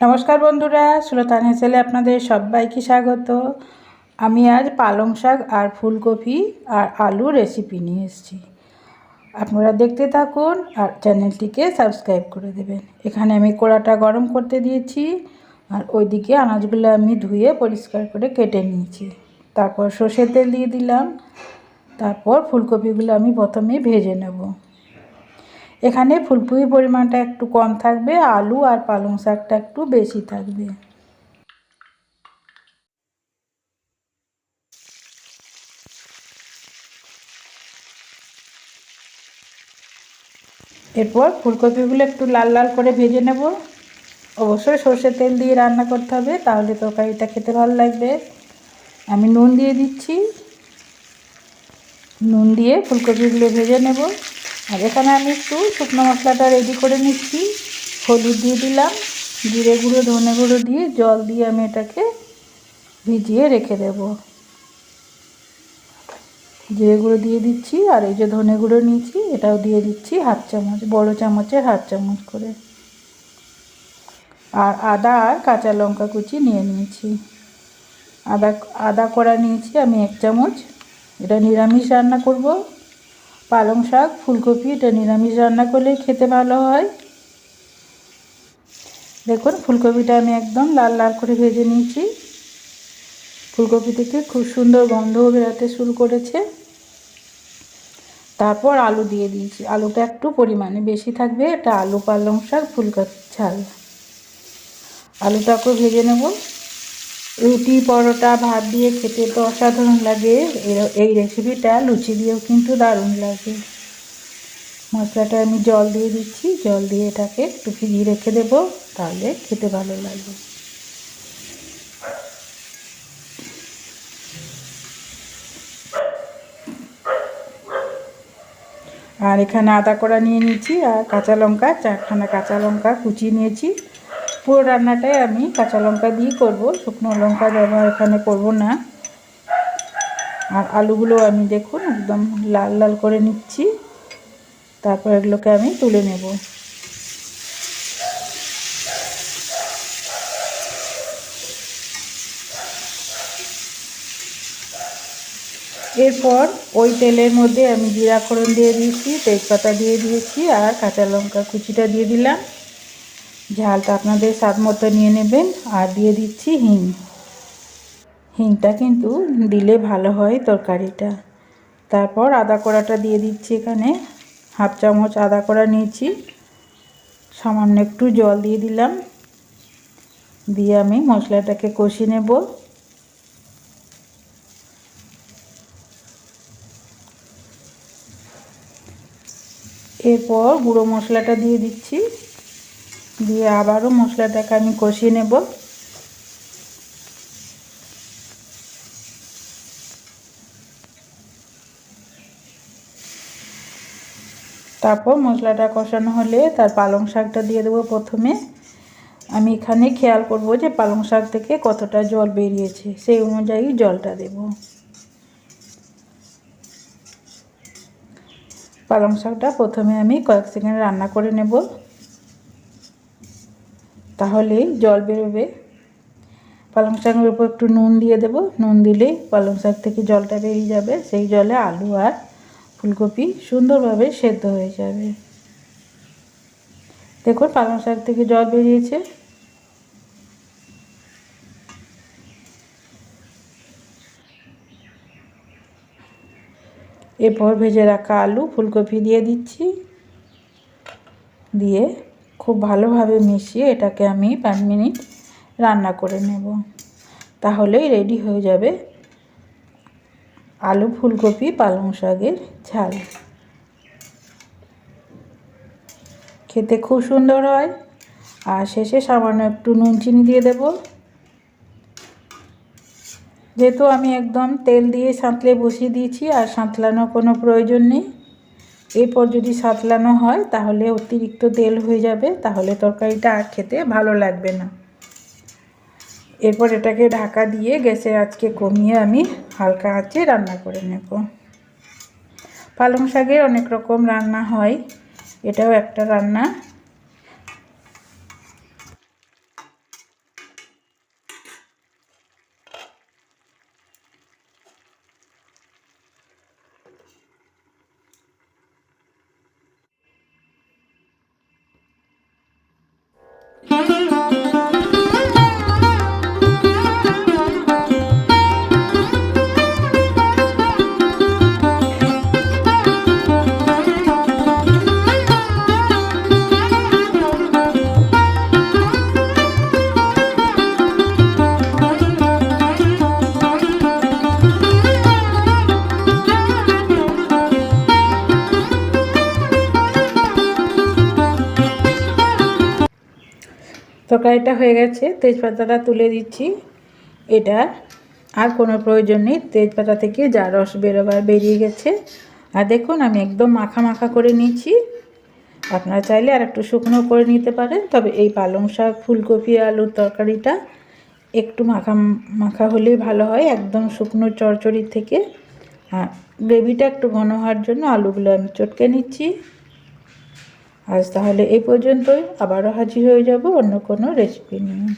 নমস্কার বন্ধুরা, সুলতান হেসেলে আপনাদের সবাইকে স্বাগত। আমি আজ পালং শাক আর ফুলকপি আর আলু রেসিপি নিয়ে এসেছি। আপনারা দেখতে থাকুন আর চ্যানেলটিকে সাবস্ক্রাইব করে দেবেন। এখানে আমি কড়াটা গরম করতে দিয়েছি আর ওইদিকে আনাজগুলো আমি ধুয়ে পরিষ্কার করে কেটে নিয়েছি। তারপর সর্ষের তেল দিয়ে দিলাম। তারপর ফুলকপিগুলো আমি প্রথমে ভেজে নেব। এখানে ফুলকপির পরিমাণটা একটু কম থাকবে, আলু আর পালং শাকটা একটু বেশি থাকবে। এরপর ফুলকপিগুলো একটু লাল লাল করে ভেজে নেব। অবশ্যই সর্ষের তেল দিয়ে রান্না করতে হবে, তাহলে তরকারিটা খেতে ভালো লাগবে। আমি নুন দিয়ে দিচ্ছি। নুন দিয়ে ফুলকপিগুলো ভেজে নেব। আর এখানে আমি একটু শুকনো মশলাটা রেডি করে নিচ্ছি। হলুদ দিয়ে দিলাম। জিরে গুঁড়ো, ধনে গুঁড়ো দিয়ে জল দিয়ে আমি এটাকে ভিজিয়ে রেখে দেব। জিরে গুঁড়ো দিয়ে দিচ্ছি, আর এই যে ধনে গুঁড়ো নিয়েছি, এটাও দিয়ে দিচ্ছি হাফ চামচ, বড় চামচের হাফ চামচ করে। আর আদা আর কাঁচা লঙ্কা কুচি নিয়ে নিয়েছি। আদা আদা করা নিয়েছি আমি এক চামচ, এটা নিরামিষ রান্না করব। পালং শাক, ফুলকপি, এটা নিরামিষ রান্না করলে খেতে ভালো হয়। দেখুন, ফুলকপিটা আমি একদম লাল লাল করে ভেজে নিয়েছি। ফুলকপি থেকে খুব সুন্দর গন্ধ বেরাতে শুরু করেছে। তারপর আলু দিয়ে দিয়েছি। আলুটা একটু পরিমাণে বেশি থাকবে। এটা আলু পালং শাক, ফুলকপি ঝাল। আলুটাকেও ভেজে নেব। রুটি, পরোটা, ভাত দিয়ে খেতে তো অসাধারণ লাগে। এই রেসিপিটা লুচি দিয়েও কিন্তু দারুণ লাগে। মশলাটা আমি জল দিয়ে দিচ্ছি। জল দিয়ে এটাকে একটু ভিজিয়ে রেখে দেব। তাহলে খেতে ভালো লাগবে। আর এখানে আদা করা নিয়ে নিয়েছি আর কাঁচা লঙ্কা, চারখানা কাঁচা লঙ্কা কুচি নিয়েছি। পুরো রান্নাটাই আমি কাঁচা লঙ্কা দিয়েই করব। শুকনো লঙ্কা ব্যবহার এখানে করব না। আর আলুগুলো আমি দেখুন একদম লাল লাল করে নিচ্ছি। তারপর এগুলোকে আমি তুলে নেব। এরপর ওই তেলের মধ্যে আমি জিরা ফোড়ন দিয়ে দিয়েছি, তেজপাতা দিয়ে দিয়েছি আর কাঁচা লঙ্কা কুচিটা দিয়ে দিলাম। ঝালটা আপনাদের স্বাদ মতো নিয়ে নেবেন আর দিয়ে দিচ্ছি হিং। হিংটা কিন্তু দিলে ভালো হয় তরকারিটা। তারপর আদা কড়াটা দিয়ে দিচ্ছি এখানে। হাফ চামচ আদা কড়া নিয়েছি। সামান্য একটু জল দিয়ে দিলাম। দিয়ে আমি মশলাটাকে কষিয়ে নেব। এরপর গুঁড়ো মশলাটা দিয়ে দিচ্ছি। দিয়ে আবারও মশলাটাকে আমি কষিয়ে নেব। তারপর মশলাটা কষানো হলে তার পালং শাকটা দিয়ে দেবো প্রথমে। আমি এখানে খেয়াল করব যে পালং শাক থেকে কতটা জল বেরিয়েছে, সেই অনুযায়ী জলটা দেব। পালং শাকটা প্রথমে আমি কয়েক সেকেন্ড রান্না করে নেব। তাহলেই জল বেরোবে। পালং শাকের উপর একটু নুন দিয়ে দেব। নুন দিলেই পালং শাক থেকে জলটা বেরিয়ে যাবে। সেই জলে আলু আর ফুলকপি সুন্দরভাবে সেদ্ধ হয়ে যাবে। দেখুন পালং শাক থেকে জল বেরিয়েছে। এরপর ভেজে রাখা আলু, ফুলকপি দিয়ে দিচ্ছি। দিয়ে খুব ভালোভাবে মিশিয়ে এটাকে আমি পাঁচ মিনিট রান্না করে নেব। তাহলেই রেডি হয়ে যাবে আলু, ফুলকপি, পালং শাকের ঝাল। খেতে খুব সুন্দর হয়। আর শেষে সামান্য একটু নুন, চিনি দিয়ে দেব। যেহেতু আমি একদম তেল দিয়ে সাঁতলে বসিয়ে দিয়েছি আর সাঁতলানোর কোনো প্রয়োজন নেই। এরপর যদি সাঁতলানো হয়, তাহলে অতিরিক্ত তেল হয়ে যাবে, তাহলে তরকারিটা আর খেতে ভালো লাগবে না। এরপর এটাকে ঢাকা দিয়ে গ্যাসের আজকে কমিয়ে আমি হালকা আঁচে রান্না করে নেব। পালং শাকের অনেক রকম রান্না হয়, এটাও একটা রান্না। Thank you. তরকারিটা হয়ে গেছে, তেজপাতাটা তুলে দিচ্ছি। এটা আর কোনো প্রয়োজন নেই, তেজপাতা থেকে যা রস বেরোবার বেরিয়ে গেছে। আর দেখুন, আমি একদম মাখা মাখা করে নিয়েছি। আপনারা চাইলে আর একটু শুকনো করে নিতে পারেন, তবে এই পালং শাক, ফুলকপি, আলুর তরকারিটা একটু মাখা মাখা হলেই ভালো হয়, একদম শুকনো চড়চড়ি থেকে। আর গ্রেভিটা একটু ঘন হওয়ার জন্য আলুগুলো আমি চটকে নিচ্ছি। আজ তাহলে এই পর্যন্তই। আবারও হাজির হয়ে যাব অন্য কোনো রেসিপি নিয়ে।